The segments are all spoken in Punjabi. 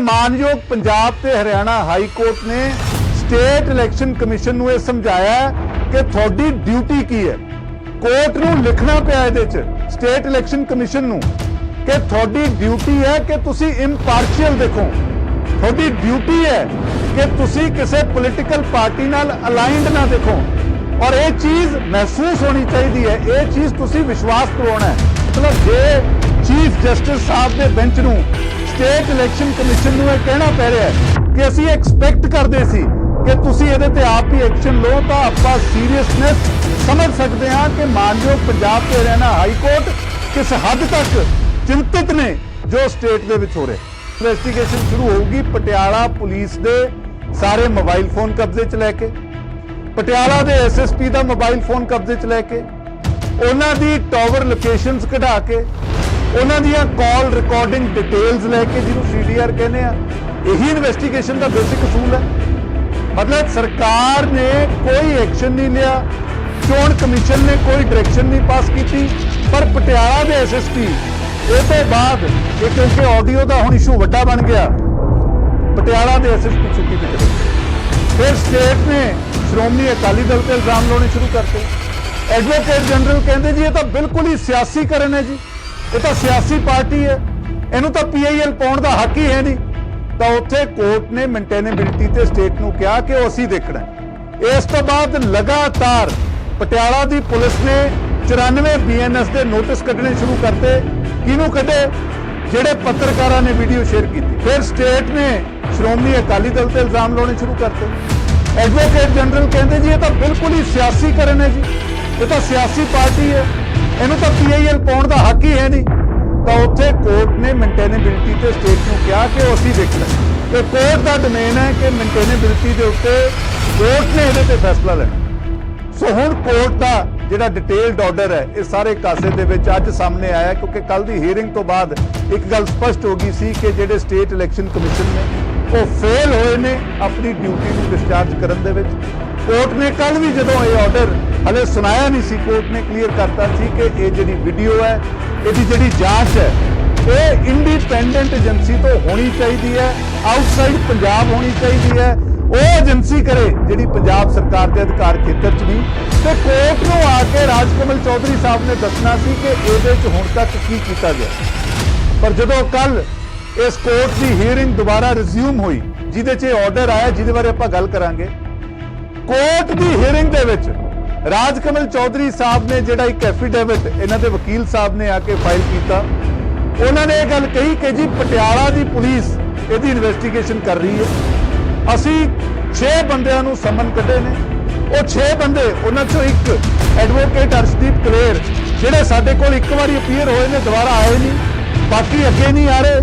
ਮਾਨਯੋਗ ਪੰਜਾਬ ਤੇ ਹਰਿਆਣਾ ਹਾਈ ਕੋਰਟ ਨੇ ਸਟੇਟ ਇਲੈਕਸ਼ਨ ਕਮਿਸ਼ਨ ਨੂੰ ਇਹ ਸਮਝਾਇਆ ਕਿ ਤੁਹਾਡੀ ਡਿਊਟੀ ਕੀ ਹੈ? ਕੋਰਟ ਨੂੰ ਲਿਖਣਾ ਪਿਆ ਇਹਦੇ 'ਚ, ਸਟੇਟ ਇਲੈਕਸ਼ਨ ਕਮਿਸ਼ਨ ਨੂੰ, ਕਿ ਤੁਹਾਡੀ ਡਿਊਟੀ ਹੈ ਕਿ ਤੁਸੀਂ ਇੰਪਾਰਸ਼ੀਅਲ ਦੇਖੋ। ਤੁਹਾਡੀ ਡਿਊਟੀ ਹੈ ਕਿ ਤੁਸੀਂ ਕਿਸੇ ਪੋਲੀਟੀਕਲ ਪਾਰਟੀ ਨਾਲ ਅਲਾਈਨਡ ਨਾ ਦੇਖੋ। ਔਰ ਇਹ ਚੀਜ਼ ਮਹਿਸੂਸ ਹੋਣੀ ਚਾਹੀਦੀ ਹੈ, ਇਹ ਚੀਜ਼ ਤੁਸੀਂ ਵਿਸ਼ਵਾਸ ਕਰਵਾਉਣਾ ਹੈ। ਮਤਲਬ ਜੇ ਚੀਫ ਜਸਟਿਸ ਸਾਹਿਬ ਦੇ ਬੈਂਚ ਨੂੰ ਸਟੇਟ ਇਲੈਕਸ਼ਨ ਕਮਿਸ਼ਨ ਨੂੰ ਇਹ ਕਹਿਣਾ ਪੈ ਰਿਹਾ ਹੈ ਕਿ ਅਸੀਂ ਐਕਸਪੈਕਟ ਕਰਦੇ ਸੀ ਕਿ ਤੁਸੀਂ ਇਹਦੇ ਤੇ ਆਪ ਹੀ ਐਕਸ਼ਨ ਲਓ ਤਾਂ ਆਪਾਂ ਸੀਰੀਅਸਨੈਸ ਸਮਝ ਸਕਦੇ ਹਾਂ ਕਿ ਮਾਨਯੋਗ ਪੰਜਾਬ ਤੇ ਹਰਿਆਣਾ ਹਾਈ ਕੋਰਟ ਕਿਸ ਹੱਦ ਤੱਕ ਚਿੰਤਤ ਨੇ ਜੋ ਸਟੇਟ ਦੇ ਵਿੱਚ ਹੋ ਰਿਹਾ ਇਨਵੈਸਟੀਗੇਸ਼ਨ ਸ਼ੁਰੂ ਹੋਊਗੀ ਪਟਿਆਲਾ ਪੁਲਿਸ ਦੇ ਸਾਰੇ ਮੋਬਾਈਲ ਫੋਨ ਕਬਜ਼ੇ 'ਚ ਲੈ ਕੇ, ਪਟਿਆਲਾ ਦੇ ਐਸਐਸਪੀ ਦਾ ਮੋਬਾਈਲ ਫੋਨ ਕਬਜ਼ੇ 'ਚ ਲੈ ਕੇ, ਉਹਨਾਂ ਦੀ ਟਾਵਰ ਲੋਕੇਸ਼ਨਸ ਕਢਾ ਕੇ ਉਹਨਾਂ ਦੀਆਂ ਕਾਲ ਰਿਕਾਰਡਿੰਗ ਡਿਟੇਲਸ ਲੈ ਕੇ ਜਿਹਨੂੰ ਸੀਡੀਆਰ ਕਹਿੰਦੇ ਆ, ਇਹੀ ਇਨਵੈਸਟੀਗੇਸ਼ਨ ਦਾ ਬੇਸਿਕ ਅਸੂਲ ਹੈ। ਮਤਲਬ ਸਰਕਾਰ ਨੇ ਕੋਈ ਐਕਸ਼ਨ ਨਹੀਂ ਲਿਆ, ਚੋਣ ਕਮਿਸ਼ਨ ਨੇ ਕੋਈ ਡਾਇਰੈਕਸ਼ਨ ਨਹੀਂ ਪਾਸ ਕੀਤੀ, ਪਰ ਪਟਿਆਲਾ ਦੇ ਐਸਐਸਪੀ ਇਹ ਤੋਂ ਬਾਅਦ ਇਹ ਕਿਉਂਕਿ ਆਡੀਓ ਦਾ ਹੁਣ ਇਸ਼ੂ ਵੱਡਾ ਬਣ ਗਿਆ, ਪਟਿਆਲਾ ਦੇ ਐਸਐਸਪੀ ਛੁੱਟੀ ਤੇ ਚਲੇ ਗਏ। ਫਿਰ ਸਟੇਟ ਨੇ ਸ਼੍ਰੋਮਣੀ ਅਕਾਲੀ ਦਲ ਤੇ ਇਲਜ਼ਾਮ ਲਾਉਣੇ ਸ਼ੁਰੂ ਕਰਤੇ। ਐਡਵੋਕੇਟ ਜਨਰਲ ਕਹਿੰਦੇ ਜੀ, ਇਹ ਤਾਂ ਬਿਲਕੁਲ ਹੀ ਸਿਆਸੀਕਰਨ ਹੈ ਜੀ। ਇਹ ਤਾਂ ਸਿਆਸੀ ਪਾਰਟੀ ਹੈ। ਇਹਨੂੰ ਤਾਂ ਪੀਆਈਐਲ ਪਾਉਣ ਦਾ ਹੱਕ ਹੀ ਹੈ ਨਹੀਂ। ਤਾਂ ਉੱਥੇ ਕੋਰਟ ਨੇ ਮੇਨਟੇਨੇਬਿਲਟੀ ਤੇ ਸਟੇਟ ਨੂੰ ਕਿਹਾ ਕਿ ਉਹ ਅਸੀਂ ਦੇਖਣਾ ਇਸ ਤੋਂ ਬਾਅਦ ਲਗਾਤਾਰ ਪਟਿਆਲਾ ਦੀ ਪੁਲਿਸ ਨੇ 94 ਬੀਐਨਐਸ ਦੇ ਨੋਟਿਸ ਕੱਢਣੇ ਸ਼ੁਰੂ ਕਰਤੇ। ਕਿਹਨੂੰ ਕੱਢੇ? ਜਿਹੜੇ ਪੱਤਰਕਾਰਾਂ ਨੇ ਵੀਡੀਓ ਸ਼ੇਅਰ ਕੀਤੀ। ਫਿਰ ਸਟੇਟ ਨੇ ਸ਼੍ਰੋਮਣੀ ਅਕਾਲੀ ਦਲ ਤੇ ਇਲਜ਼ਾਮ ਲਾਉਣੇ ਸ਼ੁਰੂ ਕਰਤੇ। ਐਡਵੋਕੇਟ ਜਨਰਲ ਕਹਿੰਦੇ ਜੀ, ਇਹ ਤਾਂ ਬਿਲਕੁਲ ਹੀ ਸਿਆਸੀਕਰਨ ਹੈ ਜੀ। ਇਹ ਤਾਂ ਸਿਆਸੀ ਪਾਰਟੀ ਹੈ। ਇਹਨੂੰ ਤਾਂ ਪੀਆਈਐਲ ਪਾਉਣ ਦਾ ਹੱਕ ਹੀ ਹੈ ਨਹੀਂ ਤਾਂ ਉੱਥੇ ਕੋਰਟ ਨੇ ਮੇਨਟੇਨੇਬਿਲਟੀ ਤੇ ਸਟੇਟ ਨੂੰ ਕਿਹਾ ਕਿ ਉਹ ਅਸੀਂ ਦੇਖਣਾ ਹੈ। ਕਿ ਕੋਰਟ ਦਾ ਡੋਮੇਨ ਹੈ ਕਿ ਮੇਨਟੇਨੇਬਿਲਟੀ ਦੇ ਉੱਤੇ ਕੋਰਟ ਨੇ ਇਹਦੇ ਤੇ ਫੈਸਲਾ ਲੈਣਾ ਸੋ ਹੁਣ ਕੋਰਟ ਦਾ ਜਿਹੜਾ ਡਿਟੇਲਡ ਆਰਡਰ ਹੈ, ਇਹ ਸਾਰੇ ਕਾਸੇ ਦੇ ਵਿੱਚ ਅੱਜ ਸਾਹਮਣੇ ਆਇਆ, ਕਿਉਂਕਿ ਕੱਲ ਦੀ ਹੀਅਰਿੰਗ ਤੋਂ ਬਾਅਦ ਇੱਕ ਗੱਲ ਸਪਸ਼ਟ ਹੋ ਗਈ ਸੀ ਕਿ ਜਿਹੜੇ ਸਟੇਟ ਇਲੈਕਸ਼ਨ ਕਮਿਸ਼ਨ ਨੇ, ਉਹ ਫੇਲ ਹੋਏ ਨੇ ਆਪਣੀ ਡਿਊਟੀ ਨੂੰ ਡਿਸਚਾਰਜ ਕਰਨ ਦੇ ਵਿੱਚ। ਕੋਰਟ ਨੇ ਕੱਲ ਵੀ ਜਦੋਂ ਇਹ ਆਰਡਰ ਹਲੇ ਸੁਣਾਇਆ ਨਹੀਂ ਸੀ ਕੋਰਟ ਨੇ ਕਲੀਅਰ ਕਰਤਾ ਸੀ ਕਿ ਇਹ ਜਿਹੜੀ ਵੀਡੀਓ ਹੈ, ਇਹਦੀ ਜਿਹੜੀ ਜਾਂਚ ਹੈ, ਇਹ ਇੰਡੀਪੈਂਡੈਂਟ ਏਜੰਸੀ ਤੋਂ ਹੋਣੀ ਚਾਹੀਦੀ ਹੈ ਆਊਟਸਾਈਡ ਪੰਜਾਬ ਹੋਣੀ ਚਾਹੀਦੀ ਹੈ ਉਹ ਏਜੰਸੀ ਕਰੇ ਜਿਹੜੀ ਪੰਜਾਬ ਸਰਕਾਰ ਦੇ ਅਧਿਕਾਰ ਖੇਤਰ 'ਚ ਨਹੀਂ ਤੇ ਕੋਰਟ ਨੂੰ ਆ ਕੇ ਰਾਜਕਮਲ ਚੌਧਰੀ ਸਾਹਿਬ ਨੇ ਦੱਸਣਾ ਸੀ ਕਿ ਇਹਦੇ 'ਚ ਹੁਣ ਤੱਕ ਕੀ ਕੀਤਾ ਗਿਆ। ਪਰ ਜਦੋਂ ਕੱਲ ਇਸ ਕੋਰਟ ਦੀ ਹੀਅਰਿੰਗ ਦੁਬਾਰਾ ਰਿਜ਼ਿਊਮ ਹੋਈ, ਜਿਹਦੇ 'ਚ ਇਹ ਆਰਡਰ ਆਇਆ, ਜਿਹਦੇ ਬਾਰੇ ਆਪਾਂ ਗੱਲ ਕਰਾਂਗੇ। ਕੋਰਟ ਦੀ ਹੀਅਰਿੰਗ ਦੇ ਵਿੱਚ ਰਾਜਕਮਲ ਚੌਧਰੀ ਸਾਹਿਬ ਨੇ ਜਿਹੜਾ ਇੱਕ ਐਫੀਡੇਵਿਟ ਇਹਨਾਂ ਦੇ ਵਕੀਲ ਸਾਹਿਬ ਨੇ ਆ ਕੇ ਫਾਈਲ ਕੀਤਾ। ਉਹਨਾਂ ਨੇ ਇਹ ਗੱਲ ਕਹੀ ਕਿ ਜੀ ਪਟਿਆਲਾ ਦੀ ਪੁਲਿਸ ਇਹਦੀ ਇਨਵੈਸਟੀਗੇਸ਼ਨ ਕਰ ਰਹੀ ਹੈ। ਅਸੀਂ 6 ਬੰਦਿਆਂ ਨੂੰ ਸਮਨ ਕੱਢੇ ਨੇ। ਉਹ 6 ਬੰਦੇ, ਉਹਨਾਂ ਚੋਂ ਇੱਕ ਐਡਵੋਕੇਟ ਅਰਸ਼ਦੀਪ ਕਲੇਰ, ਜਿਹੜੇ ਸਾਡੇ ਕੋਲ ਇੱਕ ਵਾਰੀ ਅਪੀਅਰ ਹੋਏ ਨੇ, ਦੁਬਾਰਾ ਆਏ ਨਹੀਂ। ਬਾਕੀ ਅੱਗੇ ਨਹੀਂ ਆ ਰਹੇ।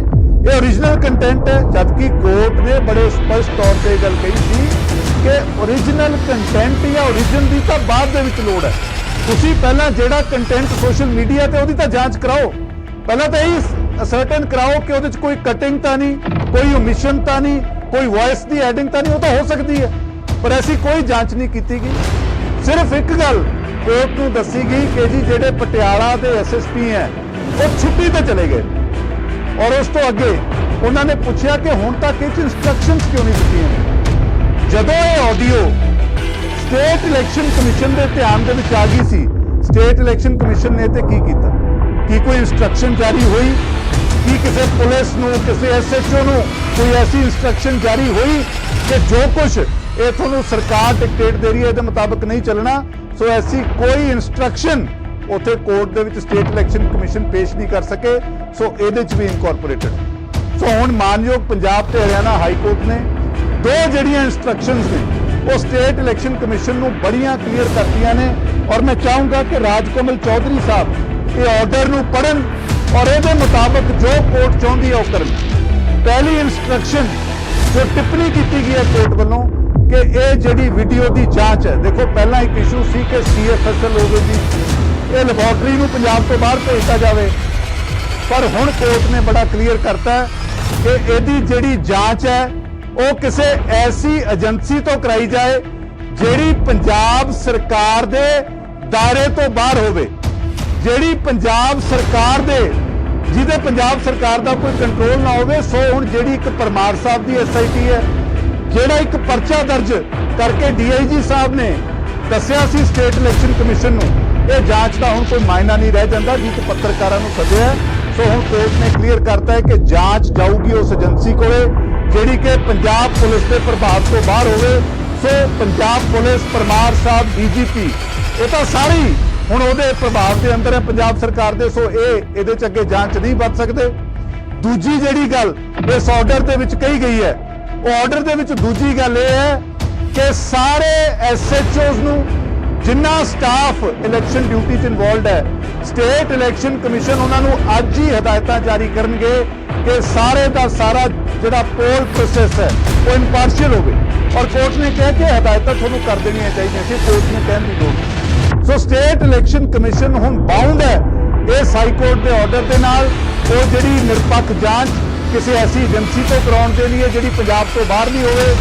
ਇਹ origignal ਕੰਟੈਂਟ ਹੈ, ਜਦਕਿ ਕੋਰਟ ਨੇ ਬੜੇ ਸਪਸ਼ਟ ਤੌਰ ਤੇ ਇਹ ਗੱਲ ਕਹੀ ਸੀ ਕਿ origignal ਕੰਟੈਂਟ ਜਾਂ origin ਦੀ ਤਾਂ ਬਾਅਦ ਦੇ ਵਿੱਚ ਲੋੜ ਹੈ। ਤੁਸੀਂ ਪਹਿਲਾਂ ਜਿਹੜਾ ਕੰਟੈਂਟ ਸੋਸ਼ਲ ਮੀਡੀਆ ਤੇ, ਉਹਦੀ ਤਾਂ ਜਾਂਚ ਕਰਾਓ। ਪਹਿਲਾਂ ਤਾਂ ਇਹ ਅਸਰਟਨ ਕਰਾਓ ਕਿ ਉਹਦੇ 'ਚ ਕੋਈ ਕਟਿੰਗ ਤਾਂ ਨਹੀਂ, ਕੋਈ ਓਮਿਸ਼ਨ ਤਾਂ ਨਹੀਂ। ਕੋਈ ਵੌਇਸ ਦੀ ਐਡਿੰਗ ਤਾਂ ਨਹੀਂ, ਉਹ ਤਾਂ ਹੋ ਸਕਦੀ ਹੈ। ਪਰ ਐਸੀ ਕੋਈ ਜਾਂਚ ਨਹੀਂ ਕੀਤੀ ਗਈ। ਸਿਰਫ ਇੱਕ ਗੱਲ ਕੋਰਟ ਨੂੰ ਦੱਸੀ ਗਈ ਕਿ ਜੀ ਜਿਹੜੇ ਪਟਿਆਲਾ ਦੇ ਐਸਐਸਪੀ ਹੈ, ਉਹ ਛੁੱਟੀ ਤੇ ਚਲੇ ਗਏ। ਔਰ ਉਸ ਤੋਂ ਅੱਗੇ ਉਹਨਾਂ ਨੇ ਪੁੱਛਿਆ ਕਿ ਹੁਣ ਤੱਕ ਇਹ ਇਨਸਟਰਕਸ਼ਨਸ ਕਿਉਂ ਨਹੀਂ ਦਿੱਤੀਆਂ? ਜਦੋਂ ਇਹ ਆਡੀਓ ਸਟੇਟ ਇਲੈਕਸ਼ਨ ਕਮਿਸ਼ਨ ਦੇ ਧਿਆਨ ਦੇ ਵਿੱਚ ਆ ਗਈ ਸੀ ਸਟੇਟ ਇਲੈਕਸ਼ਨ ਕਮਿਸ਼ਨ ਨੇ ਤੇ ਕੀ ਕੀਤਾ? ਕੀ ਕੋਈ ਇਨਸਟਰਕਸ਼ਨ ਜਾਰੀ ਹੋਈ? ਕੀ ਕਿਸੇ ਪੁਲਿਸ ਨੂੰ, ਕਿਸੇ ਐਸਐਚਓ ਨੂੰ ਕੋਈ ਐਸੀ ਇਨਸਟਰਕਸ਼ਨ ਜਾਰੀ ਹੋਈ ਕਿ ਜੋ ਕੁਝ ਇਹ ਤੁਹਾਨੂੰ ਸਰਕਾਰ ਡਿਕਟੇਟ ਦੇ ਰਹੀ ਹੈ, ਇਹਦੇ ਮੁਤਾਬਕ ਨਹੀਂ ਚੱਲਣਾ। ਸੋ ਐਸੀ ਕੋਈ ਇਨਸਟਰਕਸ਼ਨ ਉੱਥੇ ਕੋਰਟ ਦੇ ਵਿੱਚ ਸਟੇਟ ਇਲੈਕਸ਼ਨ ਕਮਿਸ਼ਨ ਪੇਸ਼ ਨਹੀਂ ਕਰ ਸਕੇ। ਸੋ ਇਹਦੇ ਚ ਵੀ ਇਨਕੋਰਪੋਰੇਟਡ ਸੋ ਹੁਣ ਮਾਨਯੋਗ ਪੰਜਾਬ ਤੇ ਹਰਿਆਣਾ ਹਾਈ ਕੋਰਟ ਨੇ ਦੋ ਜਿਹੜੀਆਂ ਇਨਸਟਰਕਸ਼ਨਸ ਨੇ, ਉਹ ਸਟੇਟ ਇਲੈਕਸ਼ਨ ਕਮਿਸ਼ਨ ਨੂੰ ਬੜੀਆਂ ਕਲੀਅਰ ਕਰਤੀਆਂ ਨੇ। ਔਰ ਮੈਂ ਚਾਹੂੰਗਾ ਕਿ ਰਾਜਕਮਲ ਚੌਧਰੀ ਸਾਹਿਬ ਇਹ ਆਰਡਰ ਨੂੰ ਪੜਨ ਔਰ ਇਹਦੇ ਮੁਤਾਬਕ ਜੋ ਕੋਰਟ ਚਾਹੁੰਦੀ ਹੈ ਉਹ ਕਰਨ। ਪਹਿਲੀ ਇਨਸਟਰਕਸ਼ਨ ਜੋ ਟਿੱਪਣੀ ਕੀਤੀ ਗਈ ਹੈ ਕੋਰਟ ਵੱਲੋਂ ਕਿ ਇਹ ਜਿਹੜੀ ਵੀਡੀਓ ਦੀ ਜਾਂਚ ਹੈ, ਦੇਖੋ ਪਹਿਲਾਂ ਇੱਕ ਇਸ਼ੂ ਸੀ ਕਿ ਸੀਐਫਐਸਐਲ ਹੋਵੇ ਜੀ ਇਹ ਲੈਬੋਰਟਰੀ ਨੂੰ ਪੰਜਾਬ ਤੋਂ ਬਾਹਰ ਭੇਜਤਾ ਜਾਵੇ। ਪਰ ਹੁਣ ਕੋਰਟ ਨੇ ਬੜਾ ਕਲੀਅਰ ਕਰਤਾ ਕਿ ਇਹਦੀ ਜਿਹੜੀ ਜਾਂਚ ਹੈ, ਉਹ ਕਿਸੇ ਐਸੀ ਏਜੰਸੀ ਤੋਂ ਕਰਾਈ ਜਾਏ ਜਿਹੜੀ ਪੰਜਾਬ ਸਰਕਾਰ ਦੇ ਦਾਇਰੇ ਤੋਂ ਬਾਹਰ ਹੋਵੇ। ਜਿਹੜੀ ਪੰਜਾਬ ਸਰਕਾਰ ਦੇ ਜਿਹਦੇ ਪੰਜਾਬ ਸਰਕਾਰ ਦਾ ਕੋਈ ਕੰਟਰੋਲ ਨਾ ਹੋਵੇ, ਸੋ ਹੁਣ ਜਿਹੜੀ ਇੱਕ ਪਰਮਾਰ ਸਾਹਿਬ ਦੀ ਐਸਆਈਟੀ ਹੈ, ਜਿਹੜਾ ਇੱਕ ਪਰਚਾ ਦਰਜ ਕਰਕੇ ਡੀਆਈਜੀ ਸਾਹਿਬ ਨੇ ਦੱਸਿਆ ਸੀ ਸਟੇਟ ਇਲੈਕਸ਼ਨ ਕਮਿਸ਼ਨ ਨੂੰ, ਇਹ ਜਾਂਚ ਦਾ ਹੁਣ ਕੋਈ ਮਾਇਨਾ ਨਹੀਂ ਰਹਿ ਜਾਂਦਾ ਜਿਸ ਪੱਤਰਕਾਰਾਂ ਨੂੰ ਸੱਦਿਆ ਸੋ ਹੁਣ ਕੋਰਟ ਨੇ ਕਲੀਅਰ ਕਰਤਾ ਹੈ ਕਿ ਜਾਂਚ ਜਾਊਗੀ ਉਸ ਏਜੰਸੀ ਕੋਲੇ, ਜਿਹੜੀ ਕਿ ਪੰਜਾਬ ਪੁਲਿਸ ਦੇ ਪ੍ਰਭਾਵ ਤੋਂ ਬਾਹਰ ਹੋਵੇ। ਸੋ ਪੰਜਾਬ ਪੁਲਿਸ, ਪਰਮਾਰ ਸਾਹਿਬ ਡੀਜੀਪੀ ਇਹ ਤਾਂ ਸਾਰੀ ਹੁਣ ਉਹਦੇ ਪ੍ਰਭਾਵ ਦੇ ਅੰਦਰ ਹੈ ਪੰਜਾਬ ਸਰਕਾਰ ਦੇ, ਸੋ ਇਹ ਇਹਦੇ ਚ ਅੱਗੇ ਜਾਂਚ ਨਹੀਂ ਵੱਧ ਸਕਦੇ। ਦੂਜੀ ਜਿਹੜੀ ਗੱਲ ਇਸ ਆਰਡਰ ਦੇ ਵਿੱਚ ਕਹੀ ਗਈ ਹੈ, ਉਹ ਆਰਡਰ ਦੇ ਵਿੱਚ ਦੂਜੀ ਗੱਲ ਇਹ ਹੈ ਕਿ ਸਾਰੇ ਐਸਐਚਓਜ਼ ਨੂੰ ਜਿੰਨਾ ਸਟਾਫ ਇਲੈਕਸ਼ਨ ਡਿਊਟੀ 'ਚ ਇਨਵੋਲਡ ਹੈ ਸਟੇਟ ਇਲੈਕਸ਼ਨ ਕਮਿਸ਼ਨ ਉਹਨਾਂ ਨੂੰ ਅੱਜ ਹੀ ਹਦਾਇਤਾਂ ਜਾਰੀ ਕਰਨਗੇ ਕਿ ਸਾਰੇ ਦਾ ਸਾਰਾ ਜਿਹੜਾ ਪੋਲ ਪ੍ਰੋਸੈਸ ਹੈ, ਉਹ ਇੰਪਾਰਸ਼ੀਅਲ ਹੋਵੇ। ਔਰ ਕੋਰਟ ਨੇ ਕਿਹਾ ਕਿ ਹਦਾਇਤਾਂ ਤੁਹਾਨੂੰ ਕਰ ਦੇਣੀਆਂ ਚਾਹੀਦੀਆਂ ਸੀ ਕੋਰਟ ਨੂੰ ਕਹਿਣ ਦੀ ਲੋੜ ਸੋ ਸਟੇਟ ਇਲੈਕਸ਼ਨ ਕਮਿਸ਼ਨ ਹੁਣ ਬਾਉਂਡ ਹੈ ਇਸ ਹਾਈ ਕੋਰਟ ਦੇ ਆਰਡਰ ਦੇ ਨਾਲ। ਉਹ ਜਿਹੜੀ ਨਿਰਪੱਖ ਜਾਂਚ ਕਿਸੇ ਐਸੀ ਏਜੰਸੀ ਤੋਂ ਕਰਾਉਣ ਦੇ ਲਈ ਜਿਹੜੀ ਪੰਜਾਬ ਤੋਂ ਬਾਹਰ ਨਹੀਂ ਹੋਵੇ,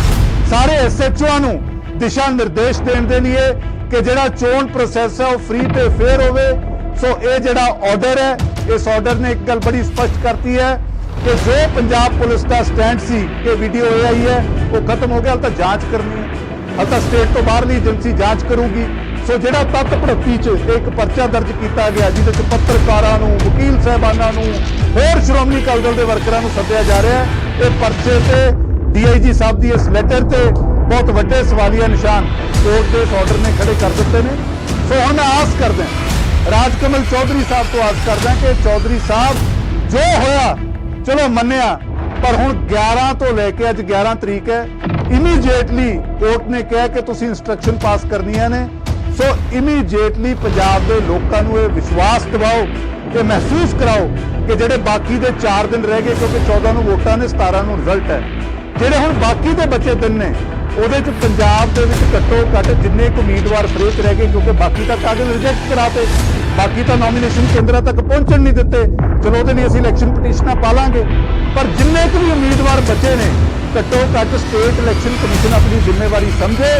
ਸਾਰੇ ਐਸਐਚਓਆਂ ਨੂੰ ਦਿਸ਼ਾ ਨਿਰਦੇਸ਼ ਦੇਣ ਦੇ ਲਈ ਕਿ ਜਿਹੜਾ ਚੋਣ ਪ੍ਰੋਸੈਸ ਹੈ ਉਹ ਫ੍ਰੀ ਤੇ ਫੇਅਰ ਹੋਵੇ। ਸੋ ਇਹ ਜਿਹੜਾ ਆਰਡਰ ਹੈ, ਇਸ ਆਰਡਰ ਨੇ ਇੱਕ ਗੱਲ ਬੜੀ ਸਪਸ਼ਟ ਕਰਤੀ ਹੈ ਕਿ ਜੋ ਪੰਜਾਬ ਪੁਲਿਸ ਦਾ ਸਟੈਂਡ ਸੀ ਕਿ ਵੀਡੀਓ ਇਹ ਆਈ ਹੈ, ਉਹ ਖਤਮ ਹੋ ਗਿਆ, ਹਾਲੇ ਤਾਂ ਜਾਂਚ ਕਰਨੀ ਹੈ। ਹਾਲੇ ਤਾਂ ਸਟੇਟ ਤੋਂ ਬਾਹਰਲੀ ਏਜੰਸੀ ਜਾਂਚ ਕਰੂਗੀ। ਸੋ ਜਿਹੜਾ ਤੱਤ ਭੜੱਤੀ 'ਚ ਇੱਕ ਪਰਚਾ ਦਰਜ ਕੀਤਾ ਗਿਆ, ਜਿਹਦੇ 'ਚ ਪੱਤਰਕਾਰਾਂ ਨੂੰ, ਵਕੀਲ ਸਾਹਿਬਾਨਾਂ ਨੂੰ, ਹੋਰ ਸ਼੍ਰੋਮਣੀ ਅਕਾਲੀ ਦਲ ਦੇ ਵਰਕਰਾਂ ਨੂੰ ਸੱਦਿਆ ਜਾ ਰਿਹਾ ਹੈ। ਇਹ ਪਰਚੇ ਤੇ ਡੀਆਈਜੀ ਸਾਹਿਬ ਦੀ ਇਸ ਲੈਟਰ ਤੇ ਬਹੁਤ ਵੱਡੇ ਸਵਾਲੀਆ ਨਿਸ਼ਾਨ ਕੋਰਟ ਦੇ ਇਸ ਆਰਡਰ ਨੇ ਖੜੇ ਕਰ ਦਿੱਤੇ ਨੇ। ਸੋ ਹੁਣ ਮੈਂ ਆਸ ਕਰਦਾ ਰਾਜਕਮਲ ਚੌਧਰੀ ਸਾਹਿਬ ਤੋਂ ਆਸ ਕਰਦਾ ਕਿ ਚੌਧਰੀ ਸਾਹਿਬ ਜੋ ਹੋਇਆ, ਚਲੋ ਮੰਨਿਆ, ਪਰ ਹੁਣ 11 ਤੋਂ ਲੈ ਕੇ ਅੱਜ 11 ਤਰੀਕ ਹੈ ਇਮੀਡੀਏਟਲੀ ਕੋਰਟ ਨੇ ਕਿਹਾ ਕਿ ਤੁਸੀਂ ਇਨਸਟਰਕਸ਼ਨ ਪਾਸ ਕਰਨੀਆਂ ਨੇ। ਸੋ ਇਮੀਡੀਏਟਲੀ ਪੰਜਾਬ ਦੇ ਲੋਕਾਂ ਨੂੰ ਇਹ ਵਿਸ਼ਵਾਸ ਦਿਵਾਓ ਤੇ ਮਹਿਸੂਸ ਕਰਾਓ ਕਿ ਜਿਹੜੇ ਬਾਕੀ ਦੇ 4 ਦਿਨ ਰਹਿ ਗਏ, ਕਿਉਂਕਿ 14 ਨੂੰ ਵੋਟਾਂ ਨੇ 17 ਨੂੰ ਰਿਜ਼ਲਟ ਹੈ। ਜਿਹੜੇ ਹੁਣ ਬਾਕੀ ਦੇ ਬਚੇ ਦਿਨ ਨੇ, ਉਹਦੇ ਚ ਪੰਜਾਬ ਦੇ ਵਿੱਚ ਘੱਟੋ ਘੱਟ ਜਿੰਨੇ ਕੁ ਉਮੀਦਵਾਰ ਬ੍ਰੇਕ ਰਹਿ ਗਏ, ਕਿਉਂਕਿ ਬਾਕੀ ਤਾਂ ਕਾਗਜ਼ ਰਿਜੈਕਟ ਕਰਾਤੇ, ਬਾਕੀ ਤਾਂ ਨੋਮੀਨੇਸ਼ਨ ਕੇਂਦਰਾਂ ਤੱਕ ਪਹੁੰਚਣ ਨਹੀਂ ਦਿੱਤੇ। ਚਲੋ ਉਹਦੇ ਲਈ ਅਸੀਂ ਇਲੈਕਸ਼ਨ ਪਟੀਸ਼ਨਾਂ ਪਾ ਲਾਂਗੇ ਪਰ ਜਿੰਨੇ ਕੁ ਵੀ ਉਮੀਦਵਾਰ ਬਚੇ ਨੇ, ਘੱਟੋ ਘੱਟ ਸਟੇਟ ਇਲੈਕਸ਼ਨ ਕਮਿਸ਼ਨ ਆਪਣੀ ਜ਼ਿੰਮੇਵਾਰੀ ਸਮਝੇ।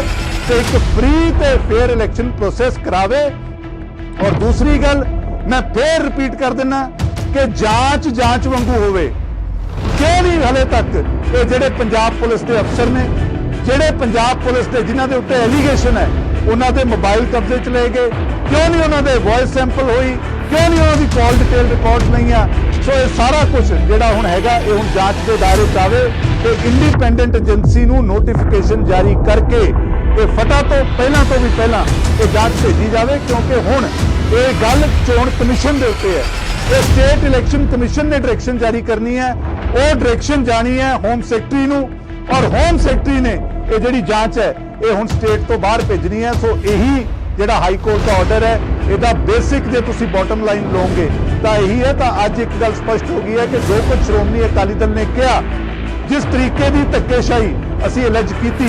ਤੇ ਇੱਕ ਫ੍ਰੀ ਤੇ ਫੇਅਰ ਇਲੈਕਸ਼ਨ ਪ੍ਰੋਸੈਸ ਕਰਾਵੇ। ਔਰ ਦੂਸਰੀ ਗੱਲ, ਮੈਂ ਫੇਰ ਰਿਪੀਟ ਕਰ ਦਿੰਨਾ ਕਿ ਜਾਂਚ ਜਾਂਚ ਵਾਂਗੂ ਹੋਵੇ। ਕਿਉਂ ਨਹੀਂ ਹਲੇ ਤੱਕ ਇਹ ਜਿਹੜੇ ਪੰਜਾਬ ਪੁਲਿਸ ਦੇ ਅਫਸਰ ਨੇ, ਜਿਹੜੇ ਪੰਜਾਬ ਪੁਲਿਸ ਦੇ ਜਿਨ੍ਹਾਂ ਦੇ ਉੱਤੇ ਐਲੀਗੇਸ਼ਨ ਹੈ, ਉਹਨਾਂ ਦੇ ਮੋਬਾਈਲ ਕਬਜ਼ੇ 'ਚ ਲਏ ਗਏ। ਕਿਉਂ ਨਹੀਂ ਉਹਨਾਂ ਦੇ ਵੌਇਸ ਸੈਂਪਲ ਹੋਈ? ਕਿਉਂ ਨਹੀਂ ਉਹਨਾਂ ਦੀ ਕਾਲ ਡਿਟੇਲ ਰਿਕਾਰਡ ਨਹੀਂ ਆ ਸੋ ਇਹ ਸਾਰਾ ਕੁਝ ਜਿਹੜਾ ਹੁਣ ਹੈਗਾ, ਇਹ ਹੁਣ ਜਾਂਚ ਦੇ ਦਾਇਰੇ 'ਚ ਆਵੇ ਤੇ ਇੰਡੀਪੈਂਡੈਂਟ ਏਜੰਸੀ ਨੂੰ ਨੋਟੀਫਿਕੇਸ਼ਨ ਜਾਰੀ ਕਰਕੇ ਇਹ ਫਟਾ ਤੋਂ ਪਹਿਲਾਂ ਤੋਂ ਵੀ ਪਹਿਲਾਂ ਇਹ ਜਾਂਚ ਭੇਜੀ ਜਾਵੇ, ਕਿਉਂਕਿ ਹੁਣ ਇਹ ਗੱਲ ਚੋਣ ਕਮਿਸ਼ਨ ਦੇ ਉੱਤੇ ਹੈ। ਇਹ ਸਟੇਟ ਇਲੈਕਸ਼ਨ ਕਮਿਸ਼ਨ ਨੇ ਡਾਇਰੈਕਸ਼ਨ ਜਾਰੀ ਕਰਨੀ ਹੈ। ਉਹ ਡਾਇਰੈਕਸ਼ਨ ਜਾਣੀ ਹੈ ਹੋਮ ਸੈਕਟਰੀ ਨੂੰ ਔਰ ਹੋਮ ਸੈਕਟਰੀ ਨੇ ਇਹ ਜਿਹੜੀ ਜਾਂਚ ਹੈ, ਇਹ ਹੁਣ ਸਟੇਟ ਤੋਂ ਬਾਹਰ ਭੇਜਣੀ ਹੈ। ਸੋ ਇਹੀ ਜਿਹੜਾ ਹਾਈ ਕੋਰਟ ਦਾ ਆਰਡਰ ਹੈ, ਇਹਦਾ ਬੇਸਿਕ ਜੇ ਤੁਸੀਂ ਬਾਟਮ ਲਾਈਨ ਲਓਗੇ ਤਾਂ ਇਹੀ ਹੈ। ਤਾਂ ਅੱਜ ਇੱਕ ਗੱਲ ਸਪਸ਼ਟ ਹੋ ਗਈ ਹੈ ਕਿ ਜੋ ਕੁਝ ਸ਼੍ਰੋਮਣੀ ਅਕਾਲੀ ਦਲ ਨੇ ਕਿਹਾ ਜਿਸ ਤਰੀਕੇ ਦੀ ਧੱਕੇਸ਼ਾਹੀ ਅਸੀਂ ਅਲੈਜ ਕੀਤੀ,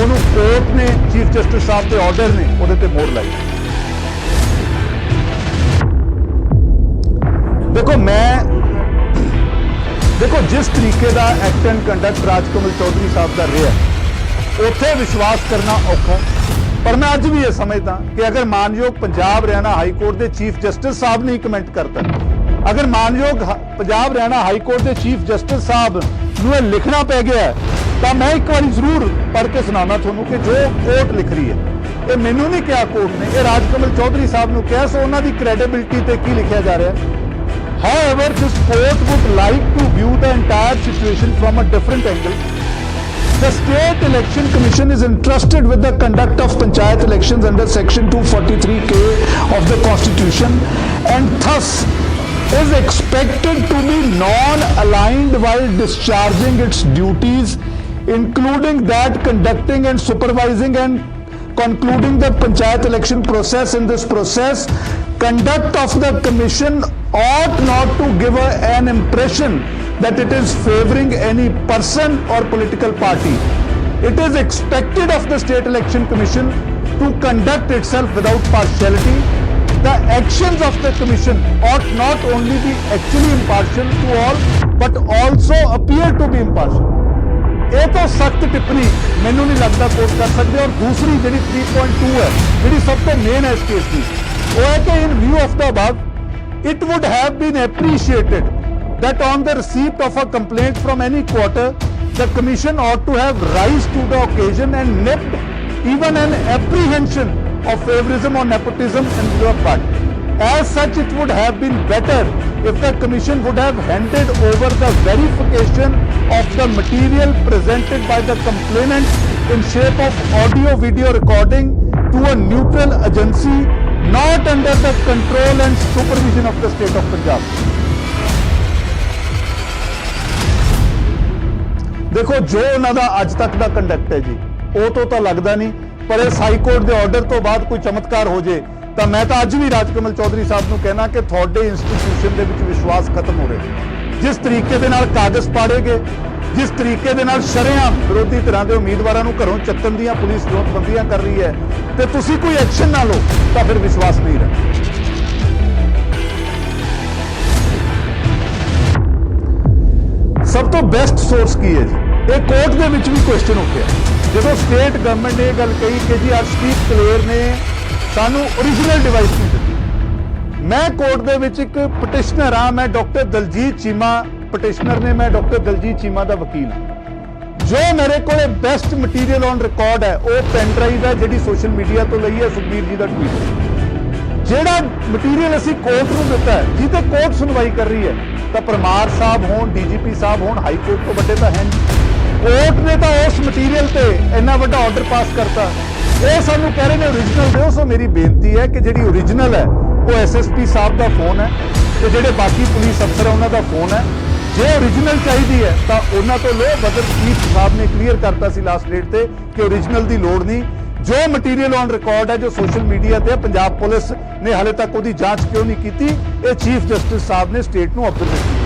ਉਹਨੂੰ ਕੋਰਟ ਨੇ ਚੀਫ ਜਸਟਿਸ ਸਾਹਿਬ ਦੇ ਆਰਡਰ ਨੇ, ਉਹਦੇ ਤੇ ਮੋਹਰ ਲਾਈ। ਦੇਖੋ, ਮੈਂ, ਦੇਖੋ, ਜਿਸ ਤਰੀਕੇ ਦਾ act and conduct Rajkamal Chaudhary ਸਾਹਿਬ ਦਾ ਰਿਹਾ, ਉੱਥੇ ਵਿਸ਼ਵਾਸ ਕਰਨਾ ਔਖਾ ਪਰ ਮੈਂ ਅੱਜ ਵੀ ਇਹ ਸਮਝਦਾ ਕਿ ਅਗਰ ਮਾਨਯੋਗ ਪੰਜਾਬ ਹਰਿਆਣਾ ਹਾਈ ਕੋਰਟ ਦੇ ਚੀਫ ਜਸਟਿਸ ਸਾਹਿਬ ਨੇ ਕਮੈਂਟ ਕਰਤਾ, ਅਗਰ ਮਾਨਯੋਗ ਪੰਜਾਬ ਹਰਿਆਣਾ ਹਾਈ ਕੋਰਟ ਦੇ ਚੀਫ ਜਸਟਿਸ ਸਾਹਿਬ ਨੂੰ ਇਹ ਲਿਖਣਾ ਪੈ ਗਿਆ ਹੈ, ਤਾਂ ਮੈਂ ਇੱਕ ਵਾਰੀ ਜ਼ਰੂਰ ਪੜ੍ਹ ਕੇ ਸੁਣਾਉਣਾ ਤੁਹਾਨੂੰ ਕਿ ਜੋ ਕੋਰਟ ਲਿਖ ਰਹੀ ਹੈ ਇਹ ਮੈਨੂੰ ਨਹੀਂ ਕਿਹਾ ਕੋਰਟ ਨੇ ਇਹ ਰਾਜਕਮਲ ਚੌਧਰੀ ਸਾਹਿਬ ਨੂੰ ਕਿਹਾ ਸੋ ਉਹਨਾਂ ਦੀ ਕ੍ਰੈਡੀਬਿਲਿਟੀ ਤੇ ਕੀ ਲਿਖਿਆ ਜਾ ਰਿਹਾ ਹੈ However, this court would like to view the entire situation from a different angle. The State Election Commission is entrusted with the conduct of panchayat elections under section 243K of the Constitution and thus is expected to be non-aligned while discharging its duties including that conducting and supervising and concluding the panchayat election process. In this process conduct of the commission ought not to give a- an impression that it is favoring any person or political party. It is expected of the state election commission to conduct itself without partiality the actions of the commission ought not only be actually impartial to all but also appear to be impartial ਇਹ ਤਾਂ ਸਖਤ ਟਿੱਪਣੀ ਮੈਨੂੰ ਨਹੀਂ ਲੱਗਦਾ ਕੋਰਟ ਕਰ ਸਕਦੇ ਔਰ ਦੂਸਰੀ ਜਿਹੜੀ 3.2 ਹੈ ਜਿਹੜੀ ਸਭ ਤੋਂ ਮੇਨ ਹੈ ਇਸ ਕੇਸ ਦੀ ਉਹ ਹੈ ਕਿ in view of the above it would have been appreciated that on the receipt of a complaint from any quarter, the commission ought to have rise to the occasion and nipped even an apprehension of favorism or nepotism in the part. As such, it would have been better if the commission would have handed over the verification of the material presented by the complainant in shape of audio video recording to a neutral agency not under the control and supervision of the state of Punjab. ਦੇਖੋ ਜੋ ਉਹਨਾਂ ਦਾ ਅੱਜ ਤੱਕ ਦਾ ਕੰਡਕਟ ਹੈ ਜੀ ਉਹ ਤੋਂ ਤਾਂ ਲੱਗਦਾ ਨਹੀਂ ਪਰ ਇਸ ਹਾਈ ਕੋਰਟ ਦੇ ਆਰਡਰ ਤੋਂ ਬਾਅਦ ਕੋਈ ਚਮਤਕਾਰ ਹੋ ਜੇ, ਤਾਂ ਮੈਂ ਤਾਂ ਅੱਜ ਵੀ ਰਾਜਕਮਲ ਚੌਧਰੀ ਸਾਹਿਬ ਨੂੰ ਕਹਿਣਾ ਕਿ ਤੁਹਾਡੇ ਇੰਸਟੀਟਿਊਸ਼ਨ ਦੇ ਵਿੱਚ ਵਿਸ਼ਵਾਸ ਖਤਮ ਹੋ ਰਿਹਾ ਜਿਸ ਤਰੀਕੇ ਦੇ ਨਾਲ ਕਾਗਜ਼ ਪਾੜੇ ਗਏ, ਜਿਸ ਤਰੀਕੇ ਦੇ ਨਾਲ ਸ਼ਰੇਆਮ ਵਿਰੋਧੀ ਧਿਰਾਂ ਦੇ ਉਮੀਦਵਾਰਾਂ ਨੂੰ ਘਰੋਂ ਚੱਕਣ ਦੀਆਂ ਪੁਲਿਸ ਨੋਟਬੰਦੀਆਂ ਕਰ ਰਹੀ ਹੈ, ਤੇ ਤੁਸੀਂ ਕੋਈ ਐਕਸ਼ਨ ਨਾ ਲਓ, ਤਾਂ ਫਿਰ ਵਿਸ਼ਵਾਸ ਨਹੀਂ ਰਹਿਣਾ ਸਭ ਤੋਂ ਬੈਸਟ ਸੋਰਸ ਕੀ ਹੈ ਜੀ? ਇਹ ਕੋਰਟ ਦੇ ਵਿੱਚ ਵੀ ਕੁਐਸਚਨ ਉੱਠਿਆ ਜਦੋਂ ਸਟੇਟ ਗਵਰਨਮੈਂਟ ਨੇ ਇਹ ਗੱਲ ਕਹੀ ਕਿ ਜੀ ਅਰਸ਼ਦੀਪ ਕਲੇਰ ਨੇ ਸਾਨੂੰ origignal ਡਿਵਾਈਸ ਨਹੀਂ ਦਿੱਤੀ। ਮੈਂ ਕੋਰਟ ਦੇ ਵਿੱਚ ਇੱਕ ਪਟੀਸ਼ਨਰ ਆ ਮੈਂ ਡਾਕਟਰ ਦਲਜੀਤ ਚੀਮਾ ਪਟੀਸ਼ਨਰ ਨੇ ਮੈਂ ਡਾਕਟਰ ਦਲਜੀਤ ਚੀਮਾ ਦਾ ਵਕੀਲ ਹਾਂ। ਜੋ ਮੇਰੇ ਕੋਲੇ ਬੈਸਟ ਮਟੀਰੀਅਲ ਔਨ ਰਿਕਾਰਡ ਹੈ, ਉਹ ਪੈਨ ਡਰਾਈਵ ਹੈ, ਜਿਹੜੀ ਸੋਸ਼ਲ ਮੀਡੀਆ ਤੋਂ ਲਈ ਹੈ, ਸੁਖਬੀਰ ਜੀ ਦਾ ਟਵੀਟ ਜਿਹੜਾ ਮਟੀਰੀਅਲ ਅਸੀਂ ਕੋਰਟ ਨੂੰ ਦਿੱਤਾ ਹੈ ਜਿਹਤੇ ਕੋਰਟ ਸੁਣਵਾਈ ਕਰ ਰਹੀ ਹੈ, ਤਾਂ ਪਰਮਾਰ ਸਾਹਿਬ ਹੋਣ, ਡੀਜੀਪੀ ਸਾਹਿਬ ਹੋਣ, ਹਾਈ ਕੋਰਟ ਤੋਂ ਵੱਡੇ ਤਾਂ ਹੈ ਨਹੀਂ। ਕੋਰਟ ਨੇ ਤਾਂ ਉਸ ਮਟੀਰੀਅਲ ਤੇ ਇੰਨਾ ਵੱਡਾ ਆਰਡਰ ਪਾਸ ਕਰਤਾ। ਉਹ ਸਾਨੂੰ ਕਹਿ ਰਹੇ ਨੇ origignal ਦਿਓ, ਸੋ ਮੇਰੀ ਬੇਨਤੀ ਹੈ ਕਿ ਜਿਹੜੀ origignal ਹੈ, ਉਹ ਐਸਐਸਪੀ ਸਾਹਿਬ ਦਾ ਫੋਨ ਹੈ ਤੇ ਜਿਹੜੇ ਬਾਕੀ ਪੁਲਿਸ ਅਫਸਰ ਉਹਨਾਂ ਦਾ ਫੋਨ ਹੈ। ਜੇ origignal ਚਾਹੀਦੀ ਹੈ, ਤਾਂ ਉਹਨਾਂ ਤੋਂ ਲੋ ਬਦਲ ਚੀਫ ਸਾਹਿਬ ਨੇ ਕਲੀਅਰ ਕਰਤਾ ਸੀ ਲਾਸਟ ਡੇਟ ਤੇ ਕਿ origignal ਦੀ ਲੋੜ ਨਹੀਂ। ਜੋ ਮਟੀਰੀਅਲ ਔਨ ਰਿਕਾਰਡ ਹੈ, ਜੋ ਸੋਸ਼ਲ ਮੀਡੀਆ ਤੇ ਪੰਜਾਬ ਪੁਲਿਸ ਨੇ ਹਾਲੇ ਤੱਕ ਉਹਦੀ ਜਾਂਚ ਕਿਉਂ ਨਹੀਂ ਕੀਤੀ, ਇਹ ਚੀਫ ਜਸਟਿਸ ਸਾਹਿਬ ਨੇ ਸਟੇਟ ਨੂੰ ਆਬਜ਼ਰਵੇਸ਼ਨ